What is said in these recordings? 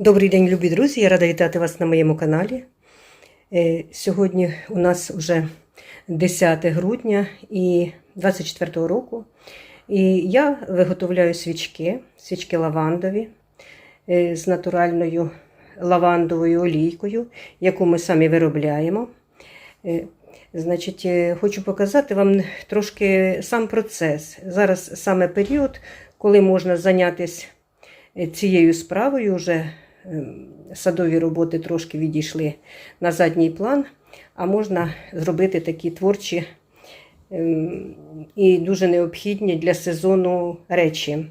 Добрий день, любі друзі! Я рада вітати вас на моєму каналі. Е, Сьогодні у нас вже 10 грудня і 24 року. І я виготовляю свічки, свічки лавандові е, з натуральною лавандовою олійкою, яку ми самі виробляємо. Е, Значить, хочу показати вам трошки сам процес. Зараз саме період, коли можна зайнятися цією справою, вже садові роботи трошки відійшли на задній план, а можна зробити такі творчі ем, і дуже необхідні для сезону речі.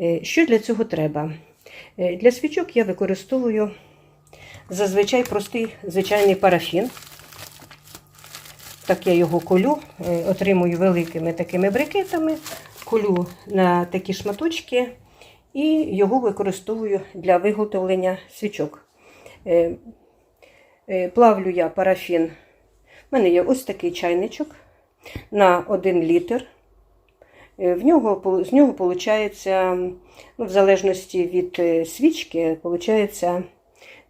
Е, Що для цього треба? Е, Для свічок я використовую зазвичай простий звичайний парафін. Так я його колю, е, отримую великими такими брикетами, колю на такі шматочки і його використовую для виготовлення свічок. Е, е, Плавлю я парафін. У мене є ось такий чайничок на 1 літр. Е, В нього, з нього виходить, ну, в залежності від свічки, виходить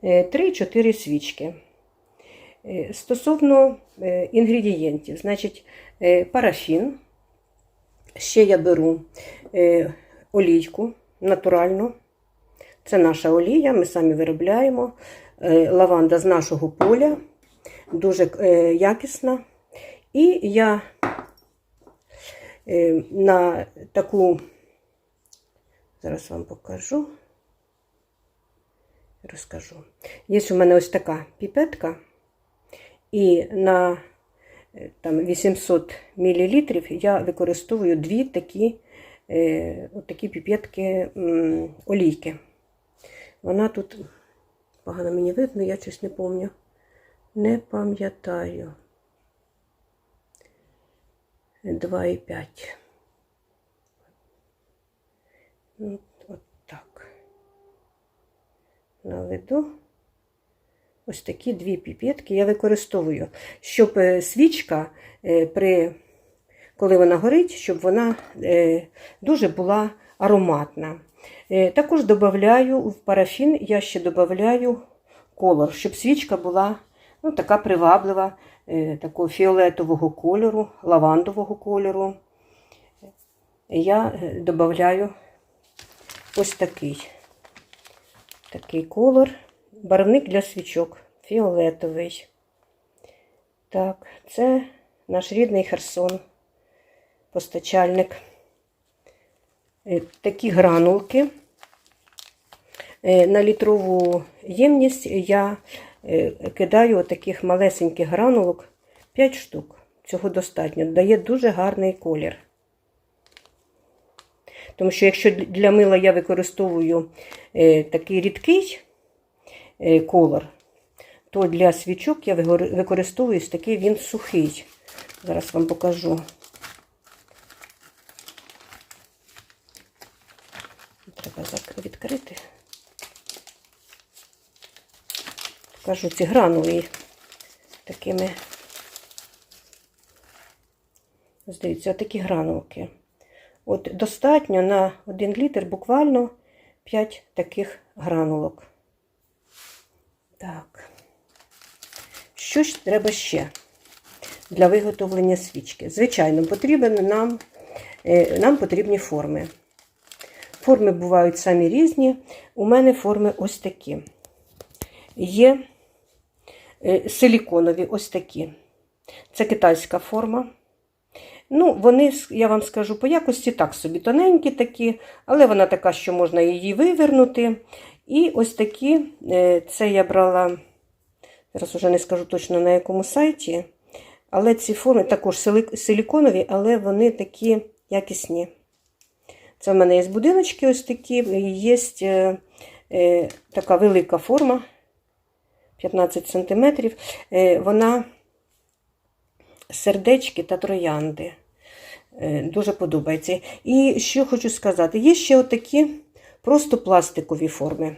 3-4 свічки. Стосовно інгредієнтів, значить, парафін. Ще я беру олійку натуральну. Це наша олія, ми самі виробляємо. Е, Лаванда з нашого поля, дуже е, якісна. І я е, на таку, зараз вам покажу, розкажу. Є у мене ось така піпетка. І на там, 800 мл я використовую дві такі, от такі піпетки олійки. Вона тут погано мені видно, я щось не пам'ятаю. Не пам'ятаю. 2,5. Ну, от так. Наведу. Ось такі дві піпетки я використовую, щоб е, свічка, е, при, коли вона горить, щоб вона е, дуже була ароматна. Також додаю в парафін, я ще додаю колор, щоб свічка була ну, така приваблива, такого фіолетового кольору, лавандового кольору. Я додаю ось такий, такий колор. Барвник для свічок фіолетовий. Так, це наш рідний Херсон, постачальник. Е, Такі гранулки. Е, На літрову ємність я е, кидаю таких малесеньких гранулок 5 штук. Цього достатньо. Дає дуже гарний колір. Тому що, якщо для мила я використовую такий рідкий, колор, то для свічок я використовую такий він сухий. Зараз вам покажу. Треба відкрити. Покажу ці гранули такими, здаються, такі гранулки. От достатньо на 1 літр буквально 5 таких гранулок. Так, що ж треба ще для виготовлення свічки? Звичайно, потрібен нам, е, нам потрібні форми. Форми бувають самі різні. У мене форми ось такі. Є силіконові ось такі. Це китайська форма. Ну, вони, я вам скажу, по якості так собі тоненькі такі, але вона така, що можна її вивернути. І ось такі, е, це я брала, зараз вже не скажу точно на якому сайті, але ці форми також силіконові, але вони такі якісні. Це в мене є будиночки ось такі, є е, е, така велика форма 15 см. Вона сердечки та троянди. Дуже подобається. І що хочу сказати, є ще отакі просто пластикові форми.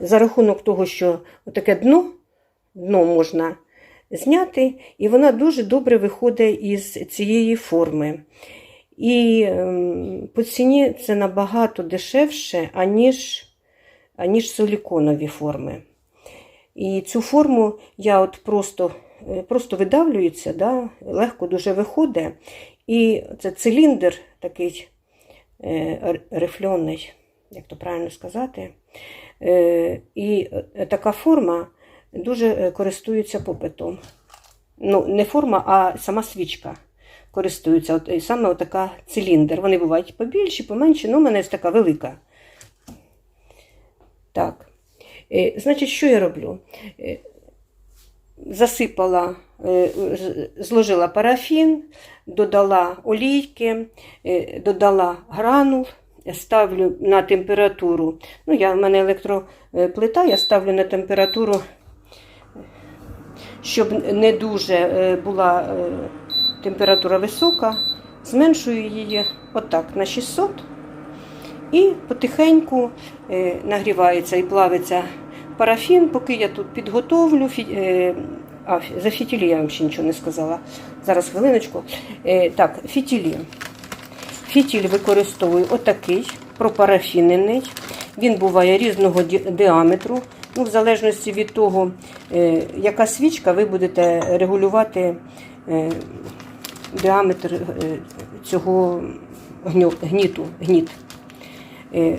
За рахунок того, що таке дно, дно можна зняти, і вона дуже добре виходить із цієї форми. І ем, по ціні це набагато дешевше, аніж аніж силіконові форми. І цю форму я от просто, е, просто видавлюється, да, легко дуже виходить. І це циліндр такий е, рифльоний, як то правильно сказати. Е, І така форма дуже користується попитом. Ну, не форма, а сама свічка користується. От, і саме така циліндр. Вони бувають побільші, поменші, ну, у мене ось така велика. Так. Е, Значить, що я роблю? Е, Засипала, е, зложила парафін, додала олійки, додала гранул, ставлю на температуру. Ну, я, в мене електроплита, я ставлю на температуру, щоб не дуже була температура висока, зменшую її отак на 600 і потихеньку е, нагрівається і плавиться парафін, поки я тут підготовлю. е, А, за фітілі я вам ще нічого не сказала. Зараз хвилиночку. Е, Так, фітілі. Фітіль використовую отакий, пропарафінений. Він буває різного діаметру. Ну, в залежності від того, яка свічка, ви будете регулювати діаметр цього гніту. Гніт. Е,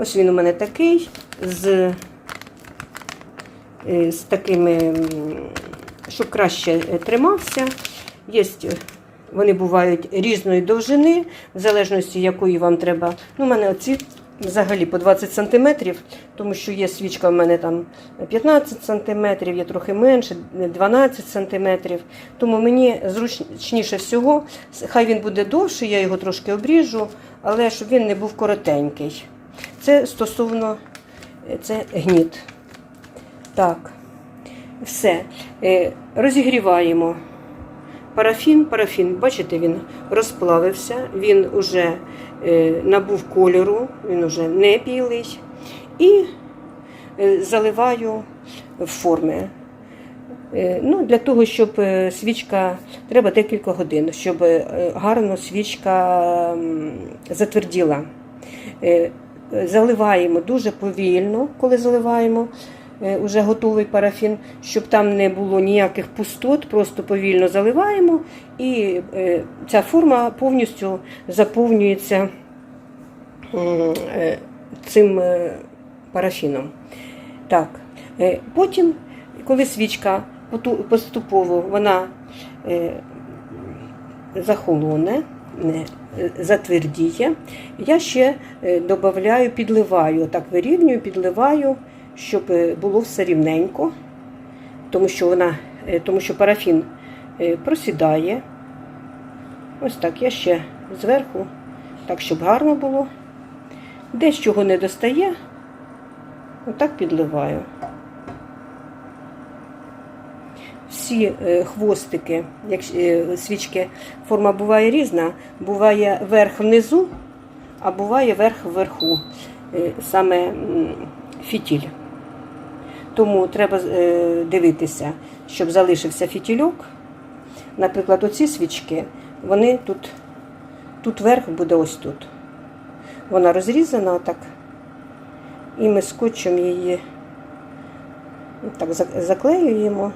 Ось він у мене такий, з, е, з такими, щоб краще е, тримався. Є, вони бувають різної довжини, в залежності, якої вам треба. Ну, у мене оці взагалі по 20 см, тому що є свічка в мене там 15 см, є трохи менше, 12 см. Тому мені зручніше всього, хай він буде довший, я його трошки обріжу, але щоб він не був коротенький. Це стосовно е, це гніт. Так, все. Е, Розігріваємо парафін. Парафін, бачите, він розплавився, він уже е, набув кольору, він уже не білий. І е, заливаю в форми. Е, Ну, для того, щоб свічка, треба декілька годин, щоб гарно свічка затверділа. Заливаємо дуже повільно, коли заливаємо е, уже готовий парафін, щоб там не було ніяких пустот, просто повільно заливаємо, і е, ця форма повністю заповнюється е, цим парафіном. Так. Потім, коли свічка поступово вона захолоне, затвердіє, я ще додаю, підливаю, так вирівнюю, підливаю, щоб е, було все рівненько, тому що вона, е, тому що парафін е, просідає. Ось так я ще зверху, так, щоб гарно було. Чого не достає, отак підливаю. Всі хвостики, як свічки, форма буває різна, буває верх внизу, а буває верх вверху, саме фітіль. Тому треба е, дивитися, щоб залишився фітільок. Наприклад, оці свічки, вони тут, тут верх буде ось тут. Вона розрізана отак. І ми скотчем її так заклеюємо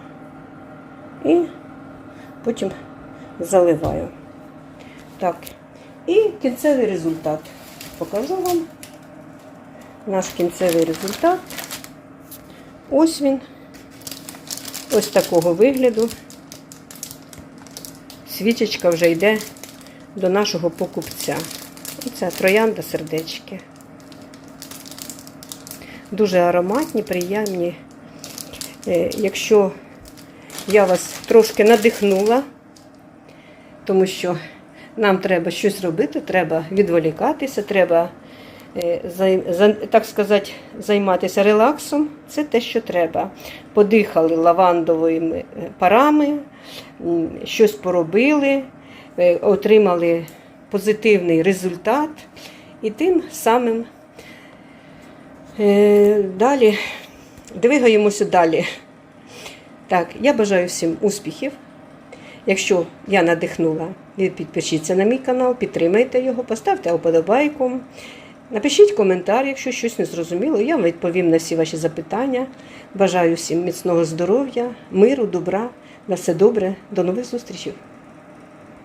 і потім заливаю. Так, і кінцевий результат. Покажу вам наш кінцевий результат. Ось він. Ось такого вигляду. Свічечка вже йде до нашого покупця. Оце троянда сердечки. Дуже ароматні, приємні. Е, Якщо я вас трошки надихнула, тому що нам треба щось робити, треба відволікатися, треба, так сказати, займатися релаксом. Це те, що треба. Подихали лавандовими е, парами, щось поробили, е, отримали позитивний результат і тим самим е, далі двигаємося далі. Так, я бажаю всім успіхів. Якщо я надихнула, підпишіться на мій канал, підтримайте його, поставте вподобайку. Напишіть коментар, якщо щось не зрозуміло. Я відповім на всі ваші запитання. Бажаю всім міцного здоров'я, миру, добра. На все добре. До нових зустрічей!